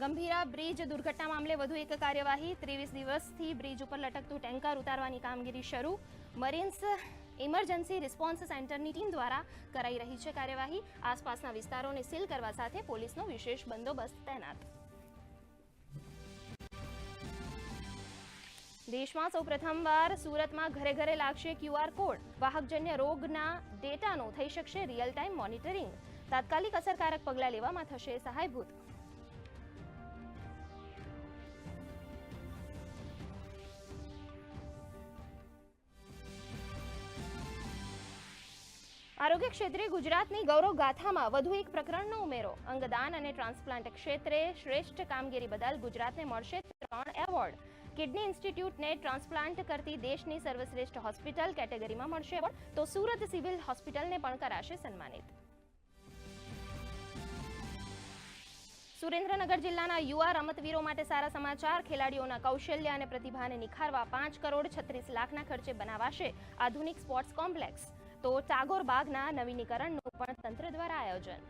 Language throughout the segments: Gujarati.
ગંભીરા બ્રિજ દુર્ઘટના મામલે વધુ એક કાર્યવાહી ત્રેવીસ દિવસથી બ્રિજ ઉપર લટકતું ટેન્કર ઉતારવાની કામગીરી શરૂ. મરીન્સ ઇમરજન્સી રિસ્પોન્સ સેન્ટરની ટીમ દ્વારા કરાઈ રહી છે કાર્યવાહી. આસપાસના વિસ્તારોને સીલ કરવા સાથે પોલીસનો વિશેષ બંદોબસ્ત તૈનાત. દેશમાં સૌ પ્રથમવાર સુરતમાં ઘરે ઘરે લાગશે ક્યુઆર કોડ. વાહકજન્ય રોગના ડેટાનું થઈ શકશે રિયલ ટાઈમ મોનિટરિંગ તાત્કાલિક અસરકારક પગલાં લેવામાં થશે સહાયભૂત. આરોગ્ય ક્ષેત્રે ગુજરાતની ગૌરવ ગાથામાં વધુ એક પ્રકરણનો ઉમેરો. અંગદાન અને ટ્રાન્સપ્લાન્ટ ક્ષેત્રે શ્રેષ્ઠ કામગીરી બદલ ગુજરાતને મળશે ત્રણ એવોર્ડ. કિડની ઇન્સ્ટિટ્યૂટને ટ્રાન્સપ્લાન્ટ કરતી દેશની સર્વશ્રેષ્ઠ હોસ્પિટલ કેટેગરીમાં મળશે એવોર્ડ. તો સુરત સિવિલ હોસ્પિટલને પણ કરાશે સન્માનિત. સુરેન્દ્રનગર જિલ્લાના યુવા રમતવીરો માટે સારા સમાચાર. ખેલાડીઓના કૌશલ્ય અને પ્રતિભાને નિખારવા પાંચ કરોડ છત્રીસ લાખના ખર્ચે બનાવાશે આધુનિક સ્પોર્ટ્સ કોમ્પ્લેક્સ. તો ટાગોર બાગના નવીનીકરણનું પણ તંત્ર દ્વારા આયોજન.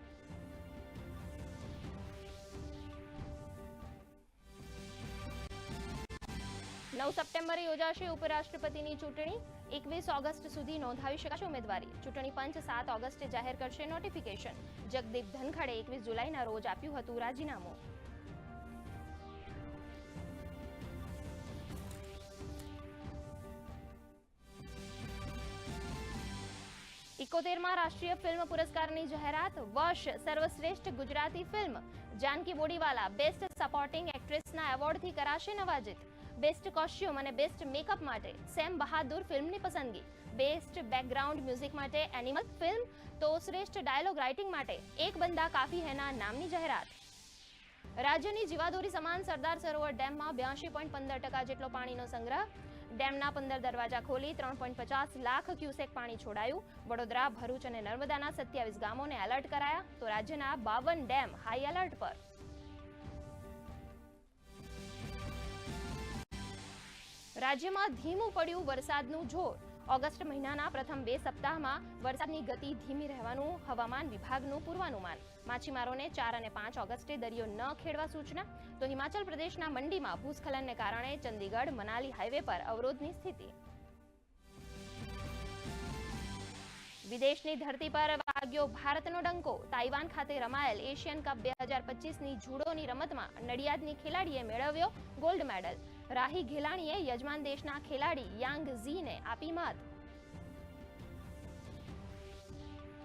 નવ સપ્ટેમ્બરે યોજાશે ઉપરાષ્ટ્રપતિની ચૂંટણી. એકવીસ ઓગસ્ટ સુધી નોંધાવી શકાશે ઉમેદવારી. ચૂંટણી પંચ સાત ઓગસ્ટે જાહેર કરશે નોટિફિકેશન. જગદીપ ધનખડે એકવીસ જુલાઈના રોજ આપ્યું હતું રાજીનામું. ઇકોતેરમાં રાષ્ટ્રીય ફિલ્મ પુરસ્કારની જાહેરાત, વર્ષ સર્વશ્રેષ્ઠ Gujarati film, Janki Bodiwala, best supporting એક્ટ્રેસના એવોર્ડથી કરાશે નવાજિત. બેસ્ટ કોસ્ટ્યુમ અને બેસ્ટ મેકઅપ માટે સેમ બહાદુર ફિલ્મની પસંદગી. બેસ્ટ બેકગ્રાઉન્ડ મ્યુઝિક માટે એનિમલ ફિલ્મ, તો શ્રેષ્ઠ ડાયલોગ રાઇટિંગ માટે એક બંદા કાફી હેના નામની જાહેરાત. રાજ્યની જીવાદોરી સમાન સરદાર સરોવર ડેમમાં બ્યાસી પોઈન્ટ પંદર ટકા જેટલો પાણીનો સંગ્રહ ડેમના પંદર દરવાજા ખોલી ત્રણ પોઈન્ટ પચાસ લાખ ક્યુસેક પાણી છોડાયું. વડોદરા, ભરૂચ અને નર્મદાના સત્યાવીસ ગામોને એલર્ટ કરાયા. તો રાજ્યના બાવન ડેમ હાઈ એલર્ટ પર. રાજ્યમાં ધીમું પડ્યું વરસાદનું જોર. ઓગસ્ટ મહિનાના પ્રથમ બે સપ્તાહમાં વરસાદની ગતિ ધીમી રહેવાનું હવામાન વિભાગનું પૂર્વાનુમાન. માછીમારોને ચાર અને પાંચ ઓગસ્ટે દરિયો ન ખેડવા સૂચના. તો હિમાચલ પ્રદેશના મંડીમાં ભૂસ્ખલનને કારણે ચંદીગઢ મનાલી હાઈવે પર અવરોધની સ્થિતિ. વિદેશની ધરતી પર વાગ્યો ભારતનો ડંકો. તાઇવાન ખાતે રમાયેલ એશિયન કપ બે હજાર પચીસની જુડોની રમતમાં નડિયાદની ખેલાડીએ મેળવ્યો ગોલ્ડ મેડલ. રાહી ઘેલાણીએ યજમાન દેશના ખેલાડી યાંગ ઝીને આપી મત.